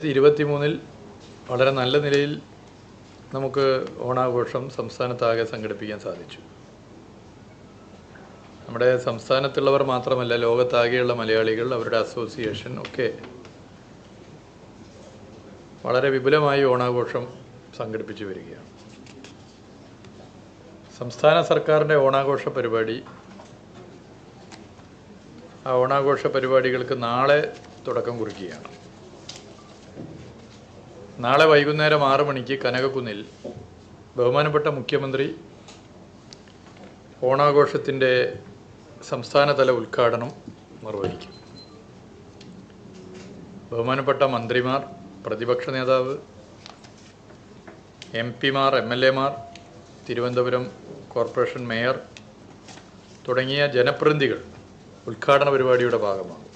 ഇരുപത്തിമൂന്നിൽ വളരെ നല്ല നിലയിൽ നമുക്ക് ഓണാഘോഷം സംസ്ഥാനത്താകെ സംഘടിപ്പിക്കാൻ സാധിച്ചു. നമ്മുടെ സംസ്ഥാനത്തുള്ളവർ മാത്രമല്ല ലോകത്താകെയുള്ള മലയാളികൾ അവരുടെ അസോസിയേഷൻ ഒക്കെ വളരെ വിപുലമായി ഓണാഘോഷം സംഘടിപ്പിച്ചു വരികയാണ്. സംസ്ഥാന സർക്കാരിന്റെ ഓണാഘോഷ പരിപാടി ആ ഓണാഘോഷ പരിപാടികൾക്ക് നാളെ തുടക്കം കുറിക്കുകയാണ്. നാളെ വൈകുന്നേരം ആറ് മണിക്ക് കനകക്കുന്നിൽ ബഹുമാനപ്പെട്ട മുഖ്യമന്ത്രി ഓണാഘോഷത്തിന്റെ സംസ്ഥാനതല ഉദ്ഘാടനം നിർവഹിക്കും. ബഹുമാനപ്പെട്ട മന്ത്രിമാർ പ്രതിപക്ഷ നേതാവ് എം പിമാർ എം എൽ എമാർ തിരുവനന്തപുരം കോർപ്പറേഷൻ മേയർ തുടങ്ങിയ ജനപ്രതിനിധികൾ ഉദ്ഘാടന പരിപാടിയുടെ ഭാഗമാണ്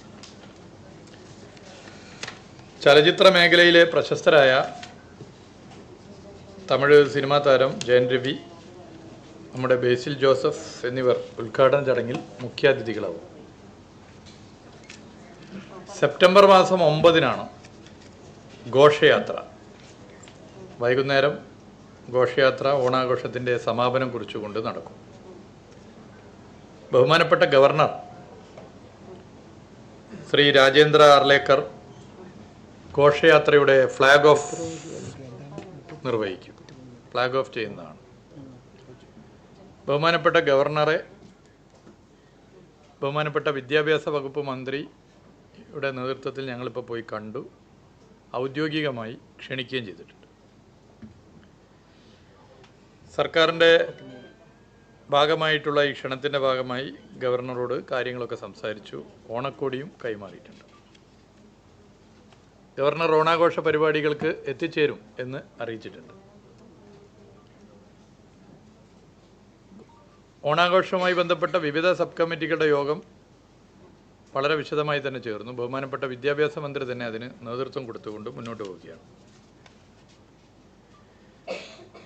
ചലച്ചിത്ര മേഖലയിലെ പ്രശസ്തരായ തമിഴ് സിനിമാ താരം ജയൻ രവി നമ്മുടെ ബേസിൽ ജോസഫ് എന്നിവർ ഉദ്ഘാടന ചടങ്ങിൽ മുഖ്യാതിഥികളാവും. സെപ്റ്റംബർ മാസം ഒമ്പതിനാണ് ഘോഷയാത്ര. വൈകുന്നേരം ഘോഷയാത്ര ഓണാഘോഷത്തിന്റെ സമാപനം കുറിച്ചുകൊണ്ട് നടക്കും. ബഹുമാനപ്പെട്ട ഗവർണർ ശ്രീ രാജേന്ദ്ര അർലേക്കർ ഘോഷയാത്രയുടെ ഫ്ലാഗ് ഓഫ് നിർവഹിക്കും. ഫ്ലാഗ് ഓഫ് ചെയ്യുന്നതാണ്. ബഹുമാനപ്പെട്ട ഗവർണറെ ബഹുമാനപ്പെട്ട വിദ്യാഭ്യാസ വകുപ്പ് മന്ത്രിയുടെ നേതൃത്വത്തിൽ ഞങ്ങളിപ്പോൾ പോയി കണ്ടു. ഔദ്യോഗികമായി ക്ഷണിക്കുകയും ചെയ്തിട്ടുണ്ട്. സർക്കാരിന്റെ ഭാഗമായിട്ടുള്ള ഈ ക്ഷണത്തിന്റെ ഭാഗമായി ഗവർണറോട് കാര്യങ്ങളൊക്കെ സംസാരിച്ചു. ഓണക്കോടിയും കൈമാറിയിട്ടുണ്ട്. ഗവർണർ ഓണാഘോഷ പരിപാടികൾക്ക് എത്തിച്ചേരും എന്ന് അറിയിച്ചിട്ടുണ്ട്. ഓണാഘോഷവുമായി ബന്ധപ്പെട്ട വിവിധ സബ് കമ്മിറ്റികളുടെ യോഗം വളരെ വിശദമായി തന്നെ ചേർന്നു. ബഹുമാനപ്പെട്ട വിദ്യാഭ്യാസ മന്ത്രി തന്നെ അതിന് നേതൃത്വം കൊടുത്തുകൊണ്ട് മുന്നോട്ട് പോവുകയാണ്.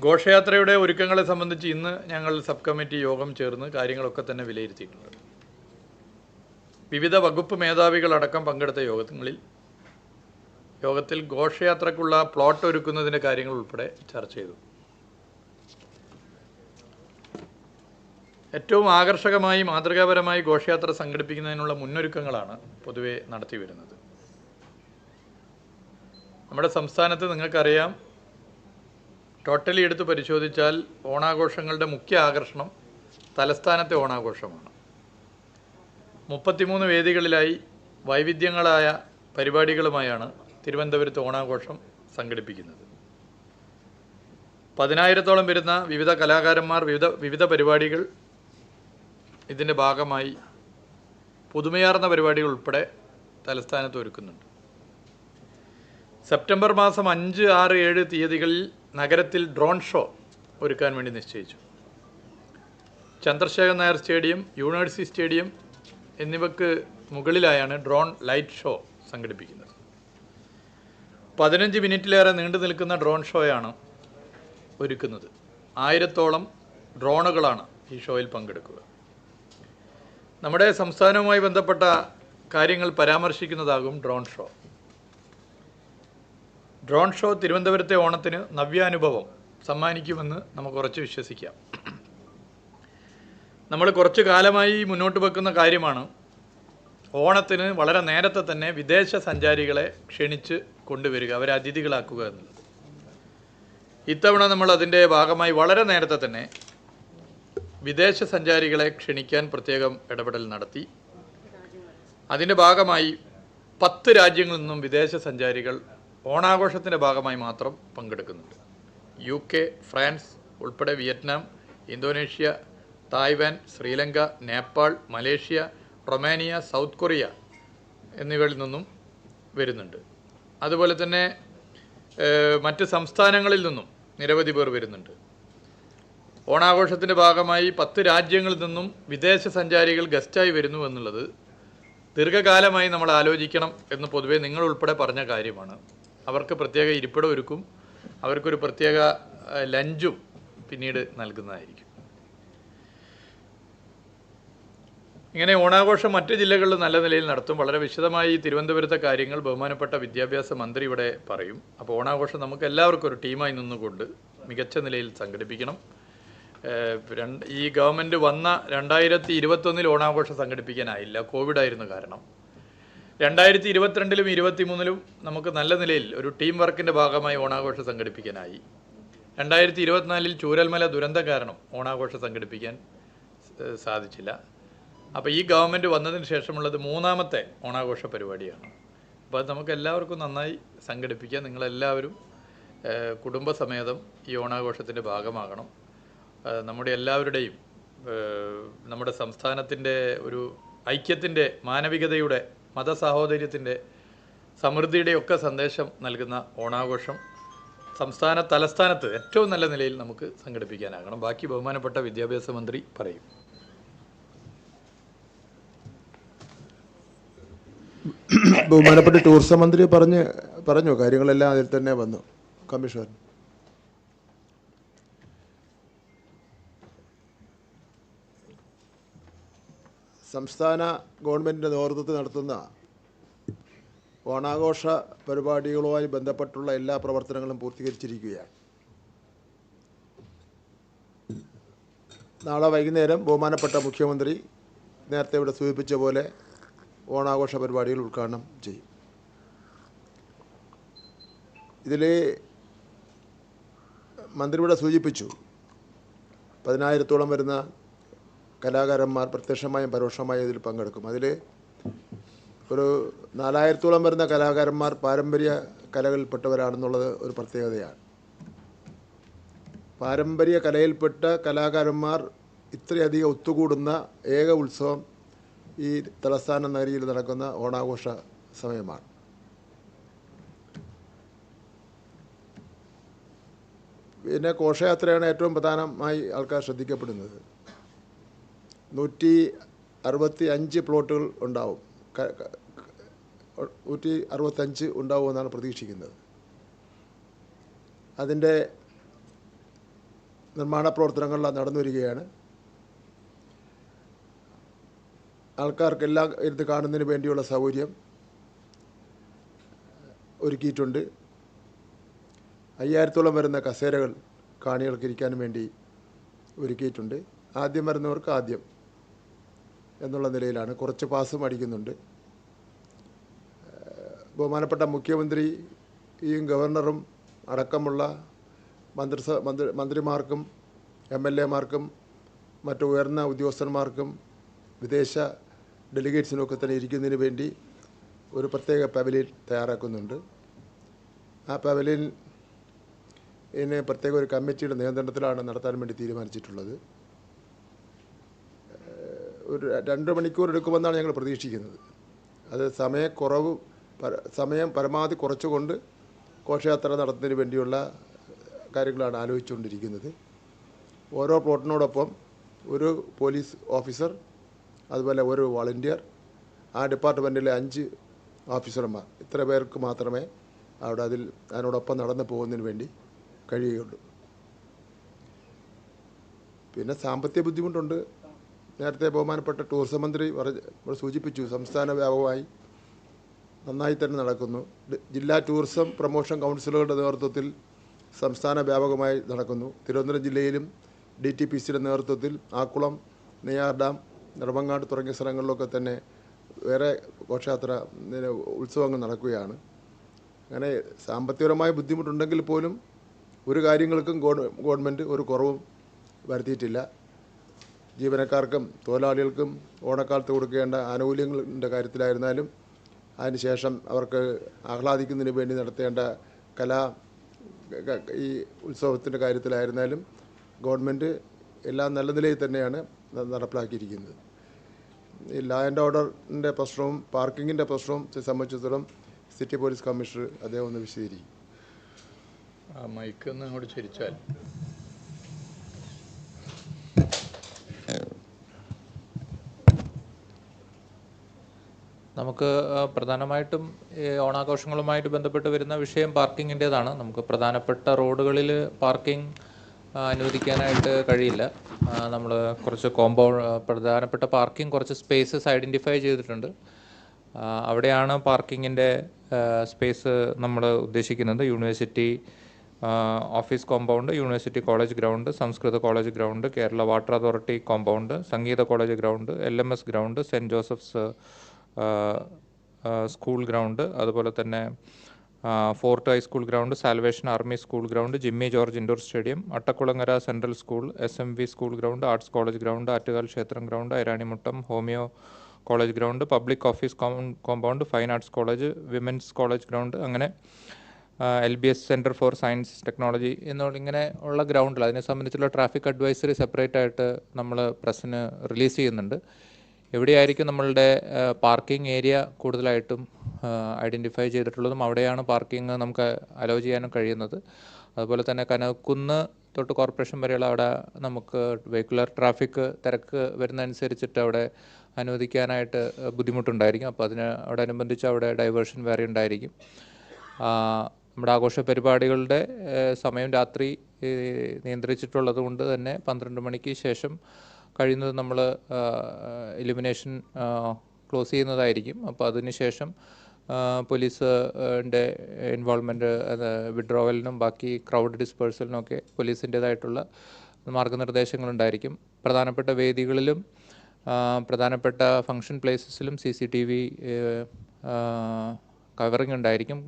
ഘോഷയാത്രയുടെ ഒരുക്കങ്ങളെ സംബന്ധിച്ച് ഇന്ന് ഞങ്ങൾ സബ് കമ്മിറ്റി യോഗം ചേർന്ന് കാര്യങ്ങളൊക്കെ തന്നെ വിലയിരുത്തിയിട്ടുണ്ട്. വിവിധ വകുപ്പ് മേധാവികളടക്കം പങ്കെടുത്ത യോഗങ്ങളിൽ യോഗത്തിൽ ഘോഷയാത്രക്കുള്ള പ്ലോട്ട് ഒരുക്കുന്നതിന്റെ കാര്യങ്ങൾ ഉൾപ്പെടെ ചർച്ച ചെയ്തു. ഏറ്റവും ആകർഷകമായി മാതൃകാപരമായി ഘോഷയാത്ര സംഘടിപ്പിക്കുന്നതിനുള്ള മുന്നൊരുക്കങ്ങളാണ് പൊതുവെ നടത്തി വരുന്നത്. നമ്മുടെ സംസ്ഥാനത്ത് നിങ്ങൾക്കറിയാം ടോട്ടലി എടുത്ത് പരിശോധിച്ചാൽ ഓണാഘോഷങ്ങളുടെ മുഖ്യ ആകർഷണം തലസ്ഥാനത്തെ ഓണാഘോഷമാണ്. മുപ്പത്തിമൂന്ന് വേദികളിലായി വൈവിധ്യങ്ങളായ പരിപാടികളുമായാണ് തിരുവനന്തപുരത്ത് ഓണാഘോഷം സംഘടിപ്പിക്കുന്നത്. പതിനായിരത്തോളം വരുന്ന വിവിധ കലാകാരന്മാർ വിവിധ വിവിധ പരിപാടികൾ ഇതിന്റെ ഭാഗമായി പുതുമയാർന്ന പരിപാടികൾ ഉൾപ്പെടെ തലസ്ഥാനത്ത് ഒരുക്കുന്നുണ്ട്. സെപ്റ്റംബർ മാസം അഞ്ച് ആറ് ഏഴ് തീയതികളിൽ നഗരത്തിൽ ഡ്രോൺ ഷോ ഒരുക്കാൻ വേണ്ടി നിശ്ചയിച്ചു. Chandrashekhar Nair stadium university stadium എന്നിവക്ക് മുകളിലായാണ് ഡ്രോൺ ലൈറ്റ് ഷോ സംഘടിപ്പിക്കുന്നത്. പതിനഞ്ച് മിനിറ്റിലേറെ നീണ്ടു നിൽക്കുന്ന ഡ്രോൺ ഷോയാണ് ഒരുക്കുന്നത്. ആയിരത്തോളം ഡ്രോണുകളാണ് ഈ ഷോയിൽ പങ്കെടുക്കുക. നമ്മുടെ സംസ്ഥാനവുമായി ബന്ധപ്പെട്ട കാര്യങ്ങൾ പരാമർശിക്കുന്നതാകും ഡ്രോൺ ഷോ. ഡ്രോൺ ഷോ തിരുവനന്തപുരത്തെ ഓണത്തിന് നവ്യാനുഭവം സമ്മാനിക്കുമെന്ന് നമുക്ക് ഉറച്ച് വിശ്വസിക്കാം. നമ്മൾ കുറച്ചു കാലമായി മുന്നോട്ട് വെക്കുന്ന കാര്യമാണ് ഓണത്തിന് വളരെ നേരത്തെ തന്നെ വിദേശ സഞ്ചാരികളെ ക്ഷണിച്ച് കൊണ്ടുവരിക അവരെ അതിഥികളാക്കുക എന്നുള്ളത് ഇത്തവണ നമ്മൾ അതിന്റെ ഭാഗമായി വളരെ നേരത്തെ തന്നെ വിദേശ സഞ്ചാരികളെ ക്ഷണിക്കാൻ പ്രത്യേകം ഇടപെടൽ നടത്തി. അതിന്റെ ഭാഗമായി പത്ത് രാജ്യങ്ങളിൽ നിന്നും വിദേശ സഞ്ചാരികൾ ഓണാഘോഷത്തിന്റെ ഭാഗമായി മാത്രം പങ്കെടുക്കുന്നുണ്ട്. യു കെ ഫ്രാൻസ് ഉൾപ്പെടെ Vietnam Indonesia Taiwan Sri Lanka Nepal Malaysia Romania South Korea എന്നിവയിൽ നിന്നും വരുന്നുണ്ട്. അതുപോലെ തന്നെ മറ്റ് സംസ്ഥാനങ്ങളിൽ നിന്നും നിരവധി പേർ വരുന്നുണ്ട്. ഓണാഘോഷത്തിന്റെ ഭാഗമായി പത്ത് രാജ്യങ്ങളിൽ നിന്നും വിദേശ സഞ്ചാരികൾ ഗസ്റ്റായി വരുന്നു എന്നുള്ളത് ദീർഘകാലമായി നമ്മൾ ആലോചിക്കണം എന്ന് പൊതുവേ നിങ്ങൾ ഉൾപ്പെടെ പറഞ്ഞ കാര്യമാണ്. അവർക്ക് പ്രത്യേക ഇരിപ്പിടം ഒരുക്കും അവർക്കൊരു പ്രത്യേക ലഞ്ചും പിന്നീട് നൽകുന്നതായിരിക്കും. ഇങ്ങനെ ഓണാഘോഷം മറ്റ് ജില്ലകളിൽ നല്ല നിലയിൽ നടത്തും. വളരെ വിശദമായി തിരുവനന്തപുരത്തെ കാര്യങ്ങൾ ബഹുമാനപ്പെട്ട വിദ്യാഭ്യാസ മന്ത്രി ഇവിടെ പറയും. അപ്പോൾ ഓണാഘോഷം നമുക്ക് എല്ലാവർക്കും ഒരു ടീമായി നിന്നുകൊണ്ട് മികച്ച നിലയിൽ സംഘടിപ്പിക്കണം. രണ്ട് ഈ ഗവൺമെന്റ് വന്ന രണ്ടായിരത്തി ഇരുപത്തൊന്നിൽ ഓണാഘോഷം സംഘടിപ്പിക്കാനായില്ല. കോവിഡായിരുന്നു കാരണം. രണ്ടായിരത്തി ഇരുപത്തിരണ്ടിലും ഇരുപത്തിമൂന്നിലും നമുക്ക് നല്ല നിലയിൽ ഒരു ടീം വർക്കിന്റെ ഭാഗമായി ഓണാഘോഷം സംഘടിപ്പിക്കാനായി. രണ്ടായിരത്തി ഇരുപത്തിനാലിൽ ചൂരൽമല ദുരന്തം കാരണം ഓണാഘോഷം സംഘടിപ്പിക്കാൻ സാധിച്ചില്ല. അപ്പോൾ ഈ ഗവൺമെന്റ് വന്നതിന് ശേഷമുള്ളത് മൂന്നാമത്തെ ഓണാഘോഷ പരിപാടിയാണ്. അപ്പോൾ നമുക്ക് എല്ലാവർക്കും നന്നായി സംഘടിപ്പിക്കാം. നിങ്ങളെല്ലാവരും കുടുംബസമേതം ഈ ഓണാഘോഷത്തിന്റെ ഭാഗമാകണം. നമ്മുടെ എല്ലാവരുടെയും നമ്മുടെ സംസ്ഥാനത്തിന്റെ ഒരു ഐക്യത്തിന്റെ മാനവികതയുടെ മതസാഹോദര്യത്തിന്റെ സമൃദ്ധിയുടെ ഒക്കെ സന്ദേശം നൽകുന്ന ഓണാഘോഷം സംസ്ഥാന തലസ്ഥാനത്ത് ഏറ്റവും നല്ല നിലയിൽ നമുക്ക് സംഘടിപ്പിക്കാനാകണം. ബാക്കി ബഹുമാനപ്പെട്ട വിദ്യാഭ്യാസ മന്ത്രി പറയും. ബഹുമാനപ്പെട്ട ടൂറിസം മന്ത്രി പറഞ്ഞ് പറഞ്ഞു കാര്യങ്ങളെല്ലാം അതിൽ തന്നെ വന്നു. കമ്മീഷണർ. സംസ്ഥാന ഗവൺമെന്റിന്റെ നേതൃത്വത്തിൽ നടത്തുന്ന ഓണാഘോഷ പരിപാടികളുമായി ബന്ധപ്പെട്ടുള്ള എല്ലാ പ്രവർത്തനങ്ങളും പൂർത്തീകരിച്ചിരിക്കുകയാണ്. നാളെ വൈകുന്നേരം ബഹുമാനപ്പെട്ട മുഖ്യമന്ത്രി നേരത്തെ ഇവിടെ സൂചിപ്പിച്ച പോലെ ഓണാഘോഷ പരിപാടികൾ ഉദ്ഘാടനം ചെയ്യും. ഇതിൽ മന്ത്രി ഇവിടെ സൂചിപ്പിച്ചു പതിനായിരത്തോളം വരുന്ന കലാകാരന്മാർ പ്രത്യക്ഷമായും പരോക്ഷമായും ഇതിൽ പങ്കെടുക്കും. അതിൽ ഒരു നാലായിരത്തോളം വരുന്ന കലാകാരന്മാർ പാരമ്പര്യ കലകളിൽപ്പെട്ടവരാണെന്നുള്ളത് ഒരു പ്രത്യേകതയാണ്. പാരമ്പര്യ കലയിൽപ്പെട്ട കലാകാരന്മാർ ഇത്രയധികം ഒത്തുകൂടുന്ന ഏക ഉത്സവം ഈ തലസ്ഥാന നഗരിയിൽ നടക്കുന്ന ഓണാഘോഷ സമയമാണ്. പിന്നെ ഘോഷയാത്രയാണ് ഏറ്റവും പ്രധാനമായി ആൾക്കാർ ശ്രദ്ധിക്കപ്പെടുന്നത്. നൂറ്റി അറുപത്തി അഞ്ച് പ്ലോട്ടുകൾ ഉണ്ടാവും നൂറ്റി അറുപത്തഞ്ച് ഉണ്ടാവുമെന്നാണ് പ്രതീക്ഷിക്കുന്നത്. അതിന്റെ നിർമ്മാണ പ്രവർത്തനങ്ങളെല്ലാം നടന്നു വരികയാണ് ആൾക്കാർക്കെല്ലാം ഇരുന്ന് കാണുന്നതിന് വേണ്ടിയുള്ള സൗകര്യം ഒരുക്കിയിട്ടുണ്ട്. അയ്യായിരത്തോളം വരുന്ന കസേരകൾ കാണികൾക്ക് ഇരിക്കാൻ വേണ്ടി ഒരുക്കിയിട്ടുണ്ട്. ആദ്യം വരുന്നവർക്ക് ആദ്യം എന്നുള്ള നിലയിലാണ്. കുറച്ച് പാസും അടിക്കുന്നുണ്ട് ബഹുമാനപ്പെട്ട മുഖ്യമന്ത്രിയും ഗവർണറും അടക്കമുള്ള മന്ത്രിസ മന്ത്രി മന്ത്രിമാർക്കും എം എൽ എമാർക്കും മറ്റു ഉയർന്ന ഉദ്യോഗസ്ഥന്മാർക്കും വിദേശ ഡെലിഗേറ്റ്സിനൊക്കെ തന്നെ ഇരിക്കുന്നതിന് വേണ്ടി ഒരു പ്രത്യേക പവലിയൻ തയ്യാറാക്കുന്നുണ്ട്. ആ പവലിയൻ ഇതിനെ പ്രത്യേക ഒരു കമ്മിറ്റിയുടെ നിയന്ത്രണത്തിലാണ് നടത്താൻ വേണ്ടി തീരുമാനിച്ചിട്ടുള്ളത്. ഒരു രണ്ട് മണിക്കൂർ എടുക്കുമെന്നാണ് ഞങ്ങൾ പ്രതീക്ഷിക്കുന്നത്. അത് സമയക്കുറവ് സമയം പരമാവധി കുറച്ചുകൊണ്ട് ഘോഷയാത്ര നടത്തുന്നതിന് വേണ്ടിയുള്ള കാര്യങ്ങളാണ് ആലോചിച്ചുകൊണ്ടിരിക്കുന്നത്. ഓരോ പ്ലോട്ടിനോടൊപ്പം ഒരു പോലീസ് ഓഫീസർ അതുപോലെ ഒരു വോളണ്ടിയർ ആ ഡിപ്പാർട്ട്മെന്റിലെ അഞ്ച് ഓഫീസർമാർ. ഇത്ര പേർക്ക് മാത്രമേ അവിടെ അതിൽ അതിനോടൊപ്പം നടന്നു പോകുന്നതിന് വേണ്ടി കഴിയുകയുള്ളൂ. പിന്നെ സാമ്പത്തിക ബുദ്ധിമുട്ടുണ്ട്. നേരത്തെ ബഹുമാനപ്പെട്ട ടൂറിസം മന്ത്രി പറഞ്ഞ സൂചിപ്പിച്ചു സംസ്ഥാന വ്യാപകമായി നന്നായി തന്നെ നടക്കുന്നു. ജില്ലാ ടൂറിസം പ്രൊമോഷൻ കൗൺസിലുകളുടെ നേതൃത്വത്തിൽ സംസ്ഥാന വ്യാപകമായി നടക്കുന്നു. തിരുവനന്തപുരം ജില്ലയിലും ഡി ടി പി സിയുടെ നേതൃത്വത്തിൽ ആക്കുളം നെയ്യാർ ഡാം നെടുമങ്ങാട് തുടങ്ങിയ സ്ഥലങ്ങളിലൊക്കെ തന്നെ വേറെ ഘോഷയാത്ര ഉത്സവങ്ങൾ നടക്കുകയാണ്. അങ്ങനെ സാമ്പത്തികപരമായ ബുദ്ധിമുട്ടുണ്ടെങ്കിൽ പോലും ഒരു കാര്യങ്ങൾക്കും ഗവ- ഗവൺമെന്റ് ഒരു കുറവും വരുത്തിയിട്ടില്ല. ജീവനക്കാർക്കും തൊഴിലാളികൾക്കും ഓണക്കാലത്ത് കൊടുക്കേണ്ട ആനുകൂല്യങ്ങളുടെ കാര്യത്തിലായിരുന്നാലും അതിനുശേഷം അവർക്ക് ആഹ്ലാദിക്കുന്നതിന് വേണ്ടി നടത്തേണ്ട കലാ ഈ ഉത്സവത്തിന്റെ കാര്യത്തിലായിരുന്നാലും ഗവൺമെന്റ് എല്ലാം നല്ല നിലയിൽ തന്നെയാണ് നടപ്പിലാക്കിയിരിക്കുന്നത്. ഈ ലാ ആൻഡ് ഓർഡറിന്റെ പ്രശ്നവും പാർക്കിങ്ങിന്റെ പ്രശ്നവും സംബന്ധിച്ചിടത്തോളം സിറ്റി പോലീസ് കമ്മീഷണർ അദ്ദേഹം ഒന്ന് വിശദീകരിക്കും. ആ മൈക്ക് ഒന്ന് അങ്ങോട്ട് ചിരിച്ചാൽ. നമുക്ക് പ്രധാനമായിട്ടും ഈ ഓണാഘോഷങ്ങളുമായിട്ട് ബന്ധപ്പെട്ട് വരുന്ന വിഷയം പാർക്കിങ്ങിന്റേതാണ് നമുക്ക് പ്രധാനപ്പെട്ട റോഡുകളിൽ പാർക്കിംഗ് അനുവദിക്കാനായിട്ട് കഴിയില്ല. നമ്മൾ കുറച്ച് കോമ്പൗണ്ട് പ്രധാനപ്പെട്ട പാർക്കിംഗ് കുറച്ച് സ്പേസസ് ഐഡന്റിഫൈ ചെയ്തിട്ടുണ്ട്. അവിടെയാണ് പാർക്കിങ്ങിന്റെ സ്പേസ് നമ്മൾ ഉദ്ദേശിക്കുന്നത്. University office compound university college ground സംസ്കൃത college ground Kerala water authority compound സംഗീത college ground L M S ground saint Joseph's school ground അതുപോലെ തന്നെ fort high school ground Salvation Army school ground Jimmy George indoor stadium Attakulangara central school S M V school ground arts college ground Attukal ക്ഷേത്രം ground Airanimuttam homeo college ground public office compound fine arts college women's college ground അങ്ങനെ L B S centre for science technology എന്നുള്ള ഇങ്ങനെ ഉള്ള ഗ്രൗണ്ടിൽ അതിനെ സംബന്ധിച്ചുള്ള traffic advisory separate ആയിട്ട് നമ്മൾ പ്രസ്സിന് റിലീസ് ചെയ്യുന്നുണ്ട്. എവിടെയായിരിക്കും നമ്മളുടെ പാർക്കിംഗ് ഏരിയ കൂടുതലായിട്ടും? ഐഡന്റിഫൈ ചെയ്തിട്ടുള്ളതും അവിടെയാണ് പാർക്കിംഗ് നമുക്ക് അലോ ചെയ്യാനും കഴിയുന്നത്. അതുപോലെ തന്നെ കനകുന്ന് തൊട്ട് കോർപ്പറേഷൻ വരെയുള്ള അവിടെ നമുക്ക് വെഹിക്കുലർ ട്രാഫിക് തിരക്ക് വരുന്നതനുസരിച്ചിട്ട് അവിടെ അനുവദിക്കാനായിട്ട് ബുദ്ധിമുട്ടുണ്ടായിരിക്കും. അപ്പോൾ അതിന് അതോടനുബന്ധിച്ച് അവിടെ ഡൈവേർഷൻ വേറെ ഉണ്ടായിരിക്കും. നമ്മുടെ ആഘോഷ പരിപാടികളുടെ സമയം രാത്രി നിയന്ത്രിച്ചിട്ടുള്ളത് കൊണ്ട് തന്നെ പന്ത്രണ്ട് മണിക്ക് ശേഷം കഴിയുന്നത് നമ്മൾ ഇലുമിനേഷൻ ക്ലോസ് ചെയ്യുന്നതായിരിക്കും. അപ്പോൾ അതിനുശേഷം പോലീസിന്റെ ഇൻവോൾവ്മെന്റ് വിഡ്രോവലിനും ബാക്കി ക്രൗഡ് ഡിസ്പേഴ്സലിനും ഒക്കെ പോലീസിന്റേതായിട്ടുള്ള മാർഗനിർദ്ദേശങ്ങളുണ്ടായിരിക്കും. പ്രധാനപ്പെട്ട വേദികളിലും പ്രധാനപ്പെട്ട function പ്ലേസസിലും C C T V covering ഉണ്ടായിരിക്കും.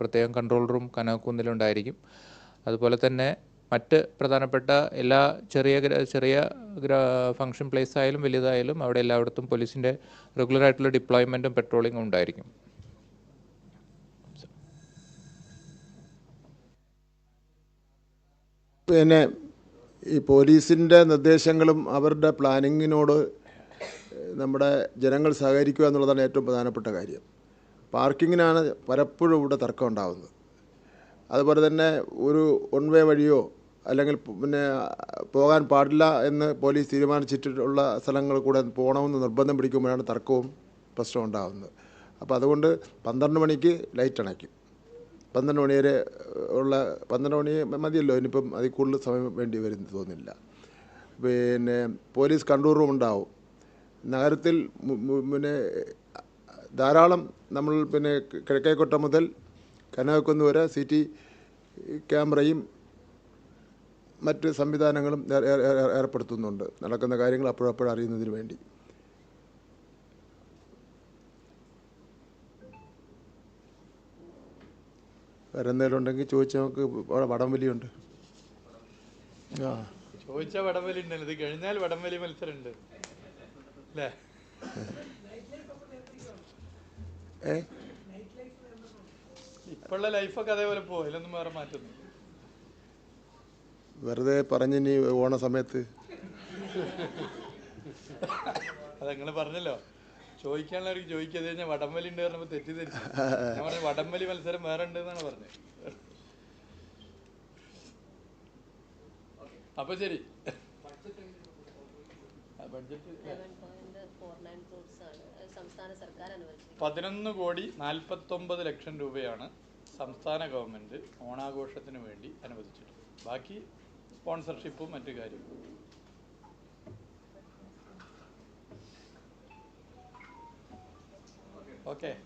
പ്രത്യേകം കൺട്രോൾ റൂം കനകക്കുന്നിലുണ്ടായിരിക്കും. അതുപോലെ തന്നെ മറ്റ് പ്രധാനപ്പെട്ട എല്ലാ ചെറിയ ചെറിയ ഫങ്ഷൻ പ്ലേസ് ആയാലും വലുതായാലും അവിടെ എല്ലായിടത്തും പോലീസിന്റെ റെഗുലറായിട്ടുള്ള ഡിപ്ലോയ്മെന്റും പെട്രോളിങ്ങും ഉണ്ടായിരിക്കും. പിന്നെ ഈ പോലീസിന്റെ നിർദ്ദേശങ്ങളും അവരുടെ പ്ലാനിങ്ങിനോട് നമ്മുടെ ജനങ്ങൾ സഹകരിക്കുക എന്നുള്ളതാണ് ഏറ്റവും പ്രധാനപ്പെട്ട കാര്യം. പാർക്കിങ്ങിനാണ് പലപ്പോഴും ഇവിടെ തർക്കം ഉണ്ടാകുന്നത് അതുപോലെ തന്നെ ഒരു വൺ വേ വഴിയോ അല്ലെങ്കിൽ പിന്നെ പോകാൻ പാടില്ല എന്ന് പോലീസ് തീരുമാനിച്ചിട്ടുള്ള സ്ഥലങ്ങൾ കൂടെ പോകണമെന്ന് നിർബന്ധം പിടിക്കുമ്പോഴാണ് തർക്കവും പ്രശ്നവും ഉണ്ടാകുന്നത് അപ്പോൾ അതുകൊണ്ട് പന്ത്രണ്ട് മണിക്ക് ലൈറ്റ് അണയ്ക്കും. പന്ത്രണ്ട് മണി വരെ ഉള്ള പന്ത്രണ്ട് മണി മതിയല്ലോ. ഇനിയിപ്പം അതിൽ കൂടുതൽ സമയം വേണ്ടി വരും തോന്നുന്നില്ല. പിന്നെ പോലീസ് കൺട്രോൾ റൂം ഉണ്ടാവും. നഗരത്തിൽ പിന്നെ ധാരാളം നമ്മൾ പിന്നെ കിഴക്കേക്കോട്ട മുതൽ കനകക്കുന്ന് വരെ സി ടി ക്യാമറയും മറ്റ് സംവിധാനങ്ങളും ഏർ- ഏർ- ഏർ- ഏർപ്പെടുത്തുന്നുണ്ട്. നടക്കുന്ന കാര്യങ്ങൾ അപ്പോഴപ്പോഴും അറിയുന്നതിന് വേണ്ടി. വേറെ എന്തെങ്കിലും ഉണ്ടെങ്കിൽ ചോദിച്ചാൽ നമുക്ക് അവിടെ വടംവലിയുണ്ട്. ആ. ചോദിച്ചാൽ വടംവലി ഉണ്ടല്ലോ. ഇത് കഴിഞ്ഞാൽ വടംവലി മത്സരം ഉണ്ട് അല്ലേ? ഏ? ഇപ്പോഴുള്ള ലൈഫൊക്കെ അതേപോലെ പോകും അതിലൊന്നും വേറെ മാറ്റുന്നു വെറുതെ പറഞ്ഞിനി ഓണ സമയത്ത്. അതങ്ങനെ പറഞ്ഞല്ലോ. ചോദിക്കാനുള്ളവർക്ക് ചോദിക്കാതെ കഴിഞ്ഞാൽ വടംവലി ഉണ്ട് പറഞ്ഞപ്പോൾ തെറ്റിദ്ധരിച്ചു. ഞാൻ പറഞ്ഞു വടംവലി മത്സരം വേറെ ഉണ്ട് എന്നാണ് പറഞ്ഞത്. അപ്പൊ ശരി. പതിനൊന്ന് കോടി നാൽപ്പത്തൊമ്പത് ലക്ഷം രൂപയാണ് സംസ്ഥാന ഗവൺമെന്റ് ഓണാഘോഷത്തിന് വേണ്ടി അനുവദിച്ചിട്ടുള്ളത്. ബാക്കി സ്പോൺസർഷിപ്പും മറ്റു കാര്യങ്ങളും. Okay.